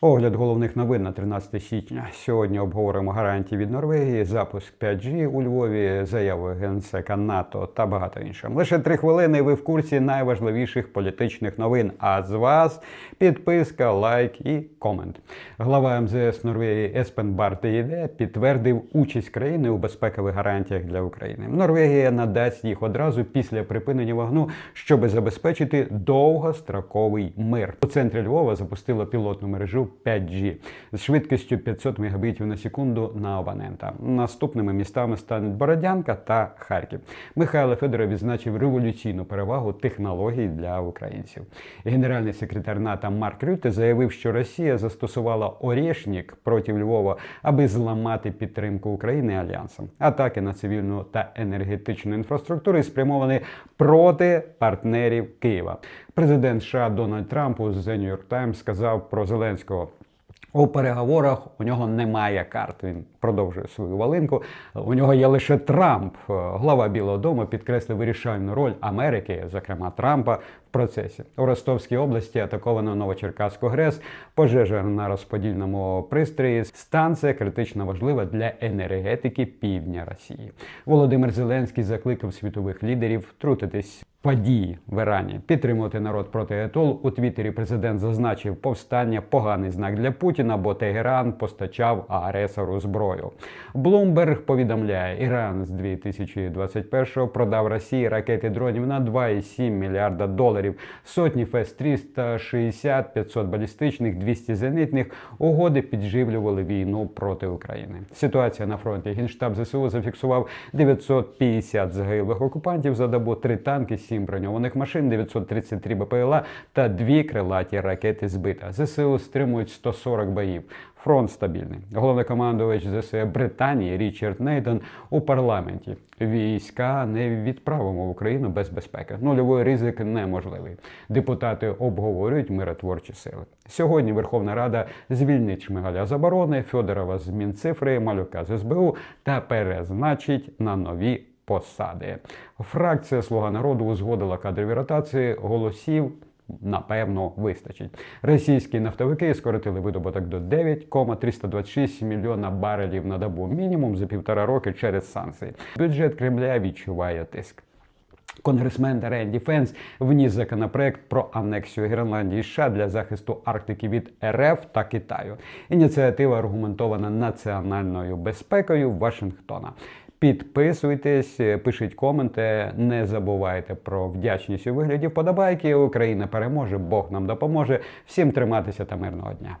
Огляд головних новин на 13 січня. Сьогодні обговоримо гарантії від Норвегії, запуск 5G у Львові, заяви генсека НАТО та багато іншого. Лише три хвилини. Ви в курсі найважливіших політичних новин. А з вас підписка, лайк і комент. Глава МЗС Норвегії Еспен Бартеїде підтвердив участь країни у безпекових гарантіях для України. Норвегія надасть їх одразу після припинення вогну, щоб забезпечити довгостроковий мир. У центрі Львова запустила пілотну мережу 5G з швидкістю 500 Мбіт на секунду на абонента. Наступними містами стануть Бородянка та Харків. Михайло Федоров відзначив революційну перевагу технологій для українців. Генеральний секретар НАТО Марк Рюте заявив, що Росія застосувала Орєшнік проти Львова, аби зламати підтримку України альянсом. Атаки на цивільну та енергетичну інфраструктуру спрямовані проти партнерів Києва. Президент США Дональд Трамп у The New York Times сказав про Зеленського. У переговорах у нього немає карт. Він продовжує свою валинку. У нього є лише Трамп. Глава Білого Дому підкреслив вирішальну роль Америки, зокрема Трампа, в процесі. У Ростовській області атаковано Новочеркаську ГРЕС, пожежа на розподільному пристрої. Станція критично важлива для енергетики півдня Росії. Володимир Зеленський закликав світових лідерів втрутитись. Події в Ірані підтримувати народ проти ЕТОЛ у Твіттері. Президент зазначив повстання поганий знак для Путіна, бо Тегеран постачав агресору зброю. Блумберг повідомляє, Іран з 2021-го продав Росії ракети дронів на 2,7 мільярда доларів, сотні фес 360 500 балістичних, 200 зенитних угоди підживлювали війну проти України. Ситуація на фронті генштаб ЗСУ зафіксував 950 загиблих окупантів за добу, 3 танки. 7 броньованих машин, 933 БПЛА та дві крилаті ракети збита. ЗСУ стримують 140 боїв. Фронт стабільний. Головнокомандувач ЗСУ Британії Річард Нейтон у парламенті. Війська не відправимо в Україну без безпеки. Нульовий ризик неможливий. Депутати обговорюють миротворчі сили. Сьогодні Верховна Рада звільнить Шмигаля з оборони, Федорова з Мінцифри, Малюка з СБУ та перезначить на нові посади. Фракція Слуга народу узгодила кадрові ротації голосів. Напевно, вистачить. Російські нафтовики скоротили видобуток до 9,326 мільйона барелів на добу мінімум за півтора роки через санкції. Бюджет Кремля відчуває тиск. Конгресмен Ренді Фенс вніс законопроект про анексію Гренландії США для захисту Арктики від РФ та Китаю. Ініціатива аргументована національною безпекою Вашингтона. Підписуйтесь, пишіть коменти, не забувайте про вдячність у вигляді вподобайки. Україна переможе, Бог нам допоможе. Всім триматися та мирного дня.